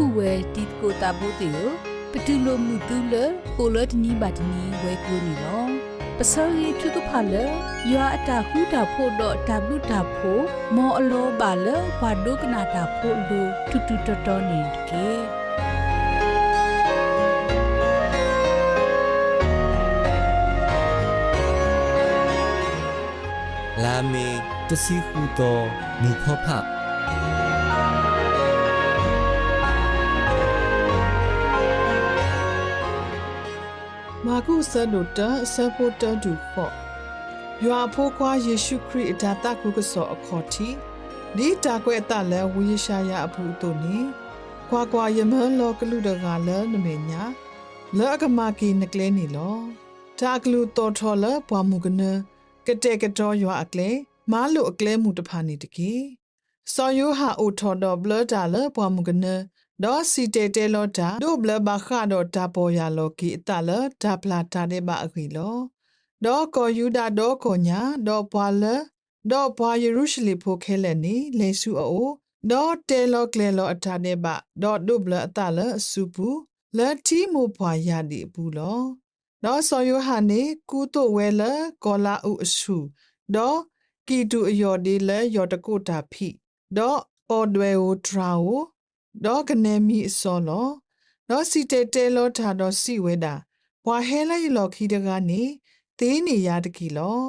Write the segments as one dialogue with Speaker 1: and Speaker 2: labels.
Speaker 1: ခုဝဲတီကိုတာဘိုတေယပတူလိုမှုတူလပိုလတ်နီဘတ်နီဝဲကူနီလောပစောရီထုကဖလယွာအတာခုတာဖို့တော့တဘလူတာဖို့မောအလောပါလဘာဒုကနာတာဖို့လူတူတူတော်တော်နေကေ
Speaker 2: လာမေတစီခုတော်မူဖောဖ
Speaker 3: မာကုဆန်တို့တဆပ်ဖို့တတူဖို့ယွာဖိုးခွာယေရှုခရစ်အတာတကုကစောအခေါ်တီဒီတာကွဲ့အတလဲဝိယရှာယအဖူတို့နီခွာခွာယမန်လောကလူတကလဲနမေညာလဲအကမာကီနကလဲနီလောတာကလူတော်ထော်လဲဘွားမှုကနကတဲ့ကတော်ယွာအကလဲမားလိုအကလဲမှုတဖာနီတကီစောယိုဟာအိုထော်တော်ဘလတာလဲဘွားမှုကန ဒေါ်စီတေတေလောတာဒိုဘလဘခါတော့တာပေါ်ရလောကီအတလဒါပလာတာတဲ့ပါအခွေလောဒေါ်ကိုယူဒာဒေါ်ကိုညာဒေါ်ပွာလဒေါ်ပွာယေရုရှလင်ဖိုခဲလက်နီလေဆူအိုဒေါ်တေလောကလေလောအတာတဲ့ပါဒေါ်ဒိုဘလအတလအစုပူလက်တီမိုပွာရဒီဘူးလောဒေါ်ဆောယိုဟာနေကူတိုဝဲလကောလာဥအစုဒေါ်ကီတူအယော်ဒီလဲယော်တကုတာဖိဒေါ်အော်ဒွေအိုထရာအို ဒေါကနေမီအစောလောဒေါစီတေတေလောထာဒေါစီဝဲတာဘွာဟဲလိုက်လောခီတကနေသေးနေရတကီလော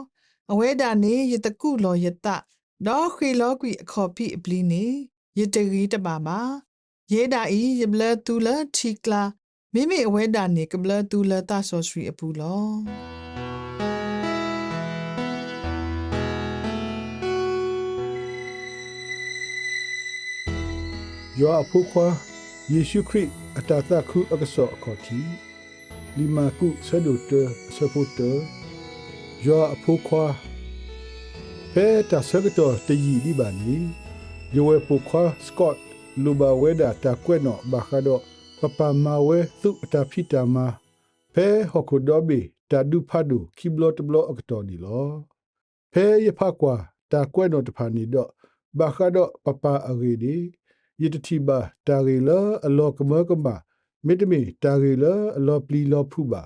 Speaker 3: အဝဲတာနေယတကုလောယတဒေါခွေလောကွီအခေါ်ပိအပလီနေယတရီတပါပါယေတာဤယဘလတူလထီကလာမိမိအဝဲတာနေကဘလတူလတဆောစရီအပူလော
Speaker 4: ယောအဖို့ခွာယေရှုခရစ်အတာတခုအကဆောအခေါ်တီလီမာကုဆဒုတဆဖို့တယောအဖို့ခွာဖဲတာဆကတော်တယီဒီဘာနီယောဝဖို့ခွာစကော့လူဘဝဲဒါတာကွဲ့နော်ဘာခါတော့ပပမာဝဲသူအတာဖိတာမာဖဲဟခုဒိုဘီတာဒုဖာဒုခိဘလတ်ဘလအကတော်ဒီလောဖဲရဖကွာတာကွဲ့နော်တဖာနီတော့ဘာခါတော့ပပအဂေဒီ ယတတိဘာတာရီလာအလောကမကမမေတမီတာရီလာအလောပလီလောဖူပါ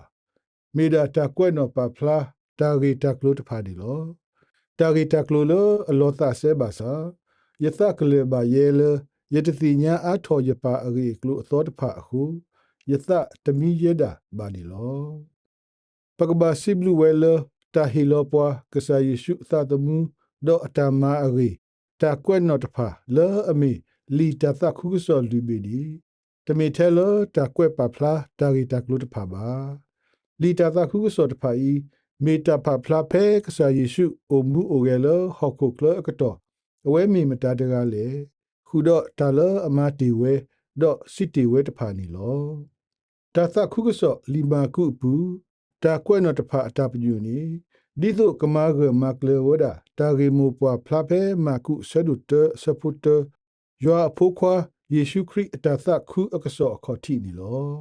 Speaker 4: မေဒါတာကွဲ့နော်ပါဖလာတာရီတာကလို့တဖာဒီလောတာရီတာကလို့လောအလောသဆဲပါစာယသကလေဘာယေလယတတိညာအထောယပါအရီကလို့အသောတဖာအခုယသတမီယဒဘာဒီလောပကဘာစိဘလူဝဲလတာဟီလောပွားကဆာယေရှုသတမှုဒေါအတမအရီတာကွဲ့နော်တဖာလောအမီ လီတသခုကစောလူဘီဒီတမေထဲလတာကွဲ့ပဖလာတာဂီတာကလုတဖာပါလီတသခုကစောတဖာဤမေတာဖဖလာဖဲကဆာယေရှုအိုမှုအိုဂဲလဟောက်ခုကလအကတော့အဝဲမီမတာတကားလေခုတော့တာလအမတီဝဲတော့စစ်တီဝဲတဖာနီလောတာသခုကစောလီမာကုပူတာကွဲ့နော်တဖာအတာပညူနီဒီသို့ကမာဂမကလေဝဒတာဂီမူပွာဖလာဖဲမာကုဆဒုတဆဖုတ ယောအဖို့ခွာယေရှုခရစ်အတသခုအကဆောအခေါ်တိနီလော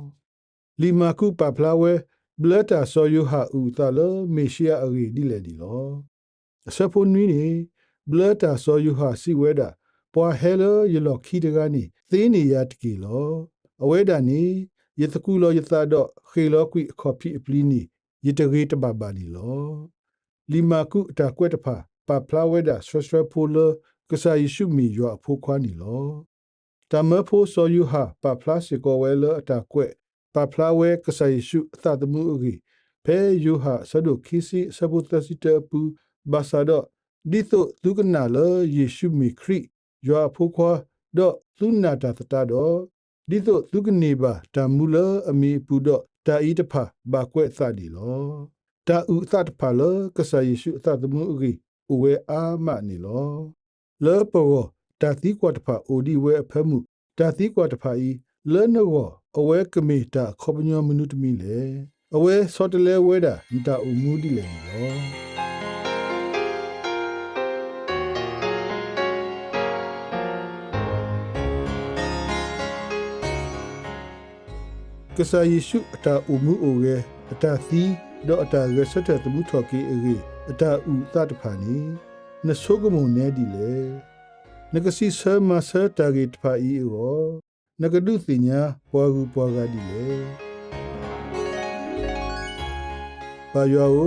Speaker 4: လီမာကုပပလာဝဲဘလတာဆောယဟာဥတလမေရှိယအဂီဒီလေဒီလောအစဖို့နွီနီဘလတာဆောယဟာစီဝဲတာပွာဟဲလယလောခီတကနီသင်းနေရတကီလောအဝဲတာနီယတကူလောယသတော့ခေလောကွိအခေါ်ဖိအပလီနီယတရေတဘဘာနီလောလီမာကုအတာကွဲ့တဖာပပလာဝဲတာဆွဆွဖိုလော ကဆာယေရှုမီယောအဖို့ခွားနီလောတမဖို့ဆိုယူဟာပပလာစီကိုဝဲလအတာကွဲ့ပပလာဝဲကဆာယေရှုအသတမှုအဂီဖဲယူဟာဆဒုခီစီဆဘုတစီတပူဘာဆာဒဒီတိုဒုကနာလယေရှုမီခရီယောအဖို့ခွားတော့သူနာတာတတာတော့ဒီတိုဒုကနေပါတမူလအမီပူတော့တာဤတဖာဘာကွဲ့သဒီလောတာဥသတဖာလကဆာယေရှုအသတမှုအဂီဥဝဲအာမနီလော လေပေါ်တာတိကွာတဖာအိုဒီဝဲအဖမှုတာတိကွာတဖာဤလဲနောအဝဲကမီတာခေါပညောမနုတမီလေအဝဲစောတလဲဝဲတာမီတာအူမူဒီလေရောကဆာယေရှုအတာအူမူအိုရဲ့အတာသီတော့အတာရဆက်တဲ့သမှုထော်ကီအေအတာဥသတဖာနီ နဆုကမုန်နေဒီလေနဂစီဆာမဆာတာဂီတဖာဤရောနဂဒုတိညာပွားကူပွားကဒီလေဘာယော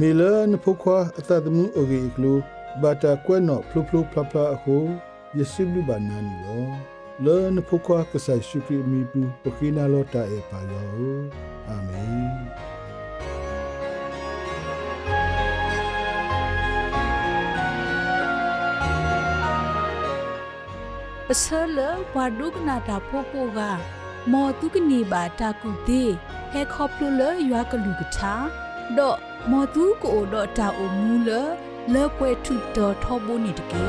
Speaker 4: မေလနဖခွာအတတမှုအိုဂေကလူဘာတာကွဲ့နော်ဖလူဖလူဖလဖလာအခုယစိဘလူဘာနာနီလောလောနဖခွာကဆိုင်ရှုခရီမီပူပခိနာလောတာအေပါယောအာမင်
Speaker 1: ပစလဘဝဒုကနာတာဖိုးပိုကမောတုကနေပါတာကုတေဟဲခေါပလူလရွာကလူကထာဒေါ်မောတုကိုဒေါ်တာအိုမူလလေပွဲထုတော်ထောဘိုနေတကေ